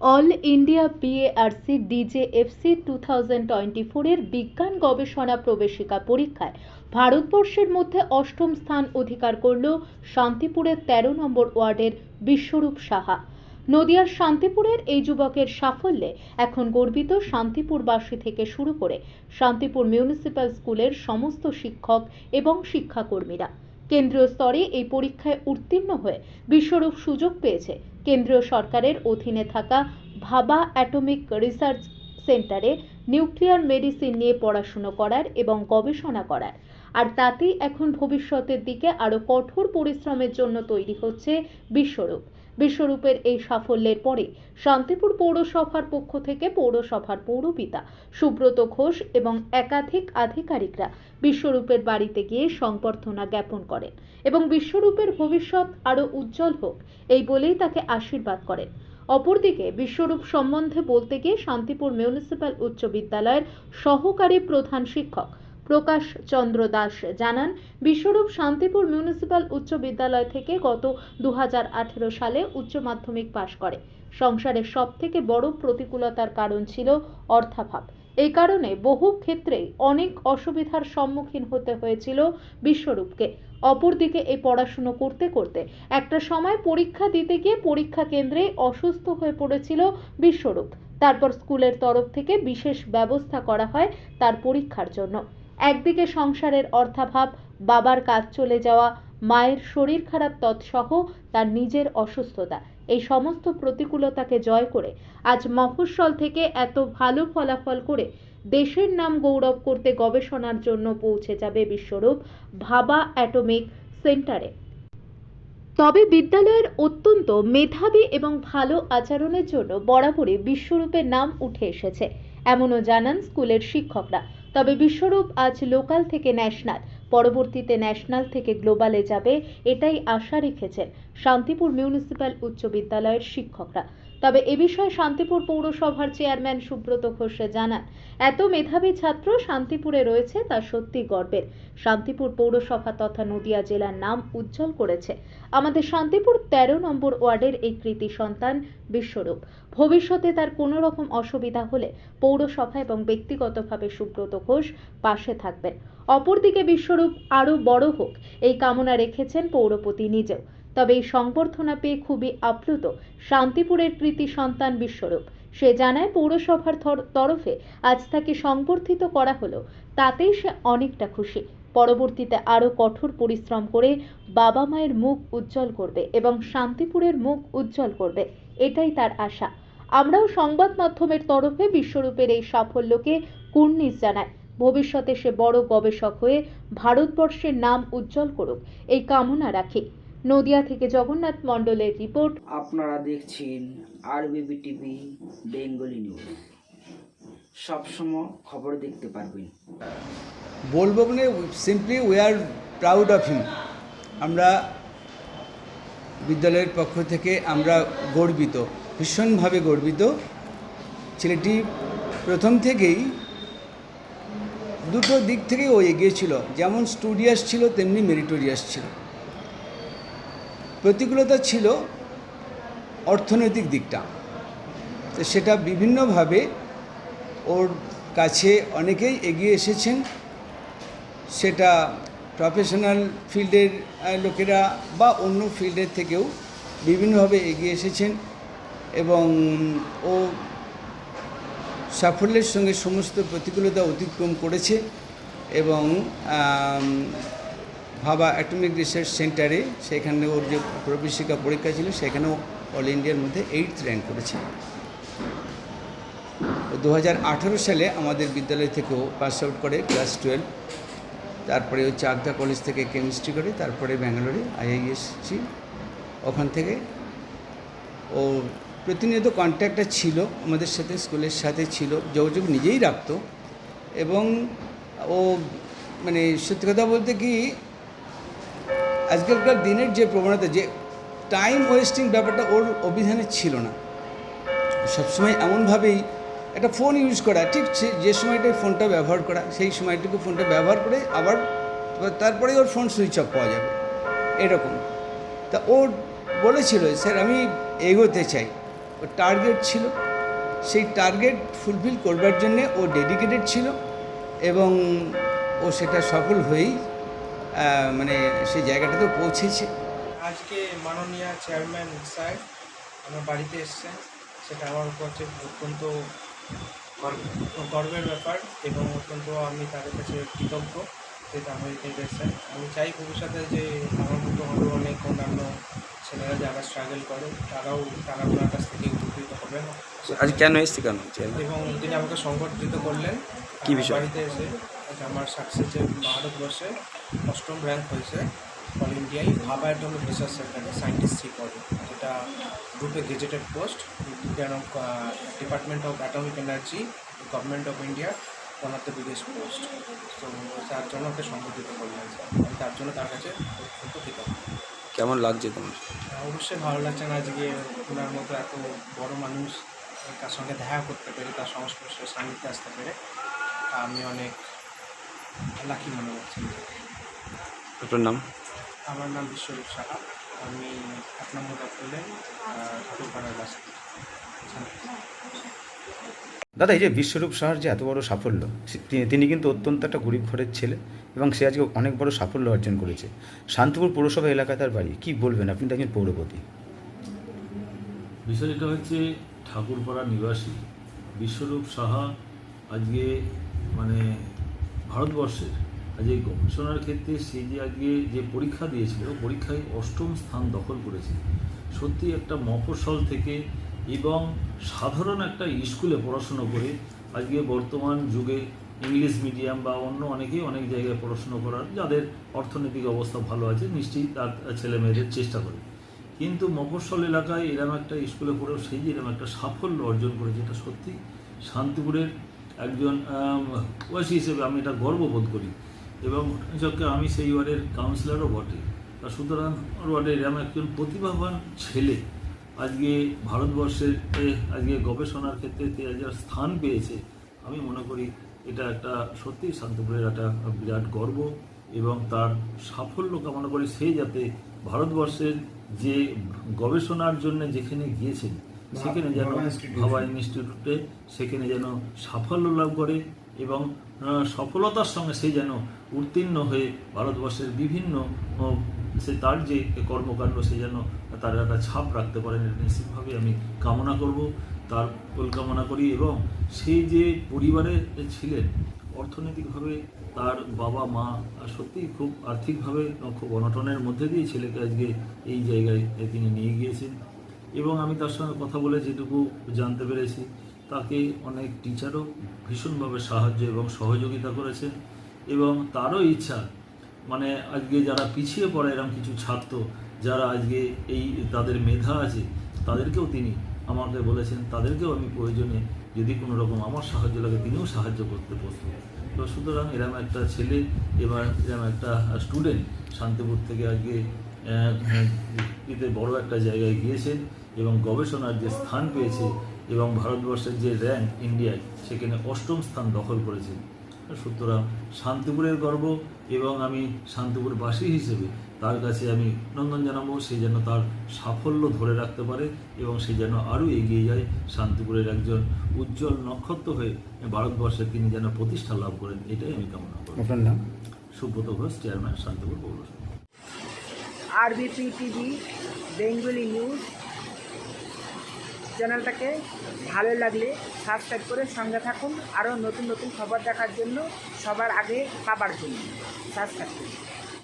All India BARC DJFC two thousand twenty ফোরের বিজ্ঞান গবেষণা প্রবেশিকা পরীক্ষায় ভারতবর্ষের মধ্যে অষ্টম স্থান অধিকার করল শান্তিপুরের তেরো নম্বর ওয়ার্ডের বিশ্বরূপ সাহা। নদিয়ার শান্তিপুরের এই যুবকের সাফল্যে এখন গর্বিত শান্তিপুরবাসী থেকে শুরু করে শান্তিপুর মিউনিসিপ্যাল স্কুলের সমস্ত শিক্ষক এবং শিক্ষাকর্মীরা। কেন্দ্রীয় স্তরে এই পরীক্ষায় উত্তীর্ণ হয়ে বিশ্বরূপ সুযোগ পেয়েছে কেন্দ্রীয় সরকারের অধীনে থাকা ভাবা অ্যাটমিক রিসার্চ সেন্টারে নিউক্লিয়ার মেডিসিন নিয়ে পড়াশুনো করার এবং গবেষণা করার। আর তাতেই এখন ভবিষ্যতের দিকে আরও কঠোর পরিশ্রমের জন্য তৈরি হচ্ছে বিশ্বরূপ। বিশ্বরূপের এই সাফল্যের পরে শান্তিপুর পৌরসভার পক্ষ থেকে পৌরসভার পৌরপিতা সুব্রত ঘোষ এবং একাধিক আধিকারিকরা বিশ্বরূপের বাড়িতে গিয়ে সংবর্ধনা জ্ঞাপন করেন এবং বিশ্বরূপের ভবিষ্যৎ আরও উজ্জ্বল হোক, এই বলেই তাকে আশীর্বাদ করেন। অপরদিকে বিশ্বরূপ সম্বন্ধে বলতে গিয়ে শান্তিপুর মিউনিসিপ্যাল উচ্চ বিদ্যালয়ের সহকারী প্রধান শিক্ষক প্রকাশ চন্দ্র দাস জানান, বিশ্বরূপ শান্তিপুর মিউনিসিপ্যাল উচ্চ বিদ্যালয় থেকে গত দুহাজার আঠারো সালে উচ্চ মাধ্যমিক পাশ করে। সংসারের সব থেকে বড় প্রতিকূলতার কারণ ছিল অর্থাভাব। এই কারণে বহু ক্ষেত্রেই অনেক অসুবিধার সম্মুখীন হতে হয়েছিল বিশ্বরূপকে। অপরদিকে এই পড়াশুনো করতে করতে একটা সময় পরীক্ষা দিতে গিয়ে পরীক্ষা কেন্দ্রে অসুস্থ হয়ে পড়েছিল বিশ্বরূপ। তারপর স্কুলের তরফ থেকে বিশেষ ব্যবস্থা করা হয় তার পরীক্ষার জন্য। একদিকে সংসারের অর্থাভাব, বাবার কাজ চলে যাওয়া, মায়ের শরীর খারাপ তৎসহ তার নিজের অসুস্থতা। এই সমস্ত প্রতিকূলতাকে জয় করে আজ মফস্বল থেকে এত ভালো ফলাফল করে দেশের নাম গৌরব করতে গবেষণার জন্য পৌঁছে যাবে বিশ্বরূপ ভাবা অ্যাটমিক সেন্টারে। তবে বিদ্যালয়ের অত্যন্ত মেধাবী এবং ভালো আচরণের জন্য বরাবরই বিশ্বরূপের নাম উঠে এসেছে, এমনও জানান স্কুলের শিক্ষকরা। তবে বিশ্বরূপ আজ লোকাল থেকে ন্যাশনাল, পরবর্তীতে ন্যাশনাল থেকে গ্লোবালে যাবে, এটাই আশা রেখেছেন শান্তিপুর মিউনিসিপ্যাল উচ্চ বিদ্যালয়ের শিক্ষকরা। তবে এ বিষয়ে শান্তিপুর পৌরসভার চেয়ারম্যান সুব্রত ঘোষ জানান, এত মেধাবী ছাত্র শান্তিপুরে রয়েছে তা সত্যি গর্বের। শান্তিপুর পৌরসভা তথা নদিয়া জেলার নাম উজ্জ্বল করেছে। আমাদের শান্তিপুর তেরো নম্বর ওয়ার্ডের এই কৃতি সন্তান বিশ্বরূপ। ভবিষ্যতে তার কোনো রকম অসুবিধা হলে পৌরসভা এবং ব্যক্তিগতভাবে সুব্রত ঘোষ পাশে থাকবেন। অপরদিকে বিশ্বরূপ আরও বড় হোক, এই কামনা রেখেছেন পৌরপতি নিজেও। তবে এই সংবর্ধনা পেয়ে খুবই আপ্লুত শান্তিপুরের কৃতি সন্তান বিশ্বরূপ। সে জানায়, পৌরসভার তরফে আজ তাকে সংবর্ধিত করা হলো। তাতেই সে অনেকটা খুশি। পরবর্তীতে আরও কঠোর পরিশ্রম করে বাবা মায়ের মুখ উজ্জ্বল করবে এবং শান্তিপুরের মুখ উজ্জ্বল করবে। এটাই তার আশা। আমরাও সংবাদ মাধ্যমের তরফে বিশ্বরূপের এই সাফল্যকে কুর্নিশ জানাই। ভবিষ্যতে সে বড় গবেষক হয়ে ভারতবর্ষের নাম উজ্জ্বল করুক, এই কামনা রাখি। নদিয়া থেকে জগন্নাথ মণ্ডলের রিপোর্ট। আপনারা দেখছেন আরবিবি টিভি বেঙ্গলি নিউজ। সবসময় খবর দেখতে পারবেন। বলব মানে simply we are proud of him আমরা বিদ্যালয়ের পক্ষ থেকে আমরা গর্বিত ভীষণভাবে গর্বিত। ছেলেটি প্রথম থেকেই দুটো দিক থেকেই ও এগিয়ে ছিল। যেমন স্টুডিয়াস ছিল তেমনি মেরিটোরিয়াস ছিল। প্রতিকূলতা ছিল অর্থনৈতিক দিকটা। তো সেটা বিভিন্নভাবে ওর কাছে অনেকেই এগিয়ে এসেছেন। সেটা প্রফেশনাল ফিল্ডের লোকেরা বা অন্য ফিল্ডের থেকেও বিভিন্নভাবে এগিয়ে এসেছেন এবং ও সাফল্যের সঙ্গে সমস্ত প্রতিকূলতা অতিক্রম করেছে এবং ভাবা অ্যাটমিক রিসার্চ সেন্টারে সেখানে ওর যে প্রবেশিকা পরীক্ষা ছিল, সেখানেও অল ইন্ডিয়ার মধ্যে এইটথ র্যাঙ্ক করেছে। দু হাজার আঠারো সালে আমাদের বিদ্যালয় থেকেও পাস আউট করে ক্লাস টুয়েলভ তারপরে ও চাকদা কলেজ থেকে কেমিস্ট্রি করে, তারপরে ব্যাঙ্গালোরে আইআইএসছি ওখান থেকে ও প্রতিনিয়ত কন্ট্যাক্টটা ছিল, আমাদের সাথে, স্কুলের সাথে ছিল, যোগাযোগ নিজেই রাখতো। এবং ও মানে সত্যি কথা বলতে কি আজকালকার দিনের যে প্রবণতা, যে টাইম ওয়েস্টিং ব্যাপারটা ওর অভিধানে ছিল না। সবসময় এমনভাবেই একটা ফোন ইউজ করা, ঠিক যে সময়টায় ফোনটা ব্যবহার করা, সেই সময়টুকু ফোনটা ব্যবহার করে আবার তারপরে ওর ফোন সুইচ অফ পাওয়া যাবে, এরকম। তা ও বলেছিল, স্যার, আমি এগোতে চাই। ওর টার্গেট ছিল, সেই টার্গেট ফুলফিল করবার জন্যে ও ডেডিকেটেড ছিল এবং ও সেটা সফল হয়েই মানে সেই জায়গাটাতেও পৌঁছেছে। আজকে মাননীয় চেয়ারম্যান স্যার আমার বাড়িতে এসেছেন। সেটা আমার কাছে অত্যন্ত গর্বের ব্যাপার এবং অত্যন্ত আমি তাদের কাছে কৃতজ্ঞ যে আমেরিকায় এসেছেন। আমি চাই ভবিষ্যতে যে আমার মতো আরও অনেক অন্যান্য ছেলেরা যারা স্ট্রাগল করে তারাও তারা ওনার কাছ থেকে উপকৃত হবেন। আজ কেন এসছি কেন এবং তিনি আমাকে সংগঠিত করলেন। কি বিষয়? বাড়িতে এসে আজ আমার সাকসেসে ভারতবর্ষে অষ্টম র্যাঙ্ক হয়েছে অল ইন্ডিয়ায় ভাবা অ্যাটমিক রিসার্চ সেন্টারে সায়েন্টিস্ট সি পদে যেটা গ্রুপে gazetted post department of atomic energy government of India one of the biggest post তো তার জন্য ওকে সংগঠিত করলেন স্যার আমি তার জন্য তার কাছে অত্যন্ত কৃতজ্ঞ। কেমন লাগছে তোমার? অবশ্যই ভালো লাগছে না আজকে ওনার মতো এত বড় মানুষ তার সঙ্গে দেখা করতে পেরে তার সংস্পর্শে সান্নিধ্যে আসতে পেরে আমি অনেক লাকি মনে করছি। আপনার নাম? আমার নাম বিশ্বরূপ সাহা। আমি এক নম্বর ঠাকুরপাড়ার বাসা দাদা এই যে বিশ্বরূপ সাহার যে এত বড় সাফল্য তিনি- তিনি কিন্তু অত্যন্ত একটা গরিব ঘরের ছেলে এবং সে আজকে অনেক বড় সাফল্য অর্জন করেছে। শান্তিপুর পৌরসভা এলাকায় তার বাড়ি কি বলবেন আপনি? তো একজন পৌরপতি। বিষয়টা হচ্ছে ঠাকুরপাড়া নিবাসী। বিশ্বরূপ সাহা আজকে মানে ভারতবর্ষের আজ এই গবেষণার ক্ষেত্রে সে যে আজকে যে পরীক্ষা দিয়েছিল, পরীক্ষায় অষ্টম স্থান দখল করেছে। সত্যি একটা মফস্বল থেকে এবং সাধারণ একটা স্কুলে পড়াশুনো করে আজকে বর্তমান যুগে ইংলিশ মিডিয়াম বা অন্য অনেকেই অনেক জায়গায় পড়াশুনো করার, যাদের অর্থনৈতিক অবস্থা ভালো আছে, নিশ্চয়ই তার ছেলে মেয়েদের চেষ্টা করে। কিন্তু মফস্বল এলাকায় এরম একটা স্কুলে পড়েও সেই যে এরম একটা সাফল্য অর্জন করেছে এটা সত্যি শান্তিপুরের একজন ওয়াসি হিসেবে আমি এটা গর্ববোধ করি। এবং ঘটনাচক্রে আমি সেই ওয়ার্ডের কাউন্সিলরও বটে। তা সুতরাং আমার ওয়ার্ডে এরম একজন প্রতিভাবান ছেলে আজকে ভারতবর্ষের আজকে গবেষণার ক্ষেত্রে তে যে স্থান পেয়েছে আমি মনে করি এটা একটা সত্যি শান্তিপুরের একটা বিরাট গর্ব এবং তার সাফল্য কামনা করি সে যাতে ভারতবর্ষের যে গবেষণার জন্য যেখানে গিয়েছেন সেখানে যেন ভাবা ইনস্টিটিউটে সেখানে যেন সাফল্য লাভ করে এবং সফলতার সঙ্গে সে যেন উত্তীর্ণ হয়ে ভারতবর্ষের বিভিন্ন সে তার যে কর্মকাণ্ড, সে যেন তার একটা ছাপ রাখতে পারেন এটা নিশ্চিতভাবে আমি কামনা করব, তার কামনা করি এবং সেই যে পরিবারে ছিলেন, অর্থনৈতিকভাবে তার বাবা মা সত্যিই খুব আর্থিকভাবে খুব অনটনের মধ্যে দিয়ে ছেলেকে আজকে এই জায়গায় তিনি নিয়ে গিয়েছেন। এবং আমি তার সঙ্গে কথা বলে যেটুকু জানতে পেরেছি তাকে অনেক টিচারও ভীষণভাবে সাহায্য এবং সহযোগিতা করেছেন এবং তারও ইচ্ছা মানে আজকে যারা পিছিয়ে পড়ে এরকম কিছু ছাত্র, যারা আজকে এই তাদের মেধা আছে, তাদেরকেও তিনি আমাকে বলেছেন, তাদেরকেও আমি প্রয়োজনে যদি কোনো রকম আমার সাহায্য লাগে, তিনিও সাহায্য করতে প্রস্তুত। তো সুতরাং এরম একটা ছেলে এবার এরম একটা স্টুডেন্ট শান্তিপুর থেকে আজকে এতে বড় একটা জায়গায় গিয়েছেন এবং গবেষণার যে স্থান পেয়েছে এবং ভারতবর্ষের যে র্যাঙ্ক ইন্ডিয়ায় সেখানে অষ্টম স্থান দখল করেছে। সুতরাং শান্তিপুরের গর্ব এবং আমি শান্তিপুরবাসী হিসেবে তার কাছে আমি নন্দন জানাব সে যেন তার সাফল্য ধরে রাখতে পারে এবং সে যেন আরও এগিয়ে যায়। শান্তিপুরের একজন উজ্জ্বল নক্ষত্র হয়ে ভারতবর্ষে তিনি যেন প্রতিষ্ঠা লাভ করেন এটাই আমি কামনা করি। আপনার নাম? সুব্রত ঘোষ চেয়ারম্যান শান্তিপুর পৌরসভা। আরবিপি টিভি বেঙ্গলি নিউজ চ্যানেলটাকে ভালো লাগলে সাবস্ক্রাইব করে সঙ্গে থাকুন। আরও নতুন নতুন খবর দেখার জন্য সবার আগে পাবার জন্য। সাবস্ক্রাইব করুন।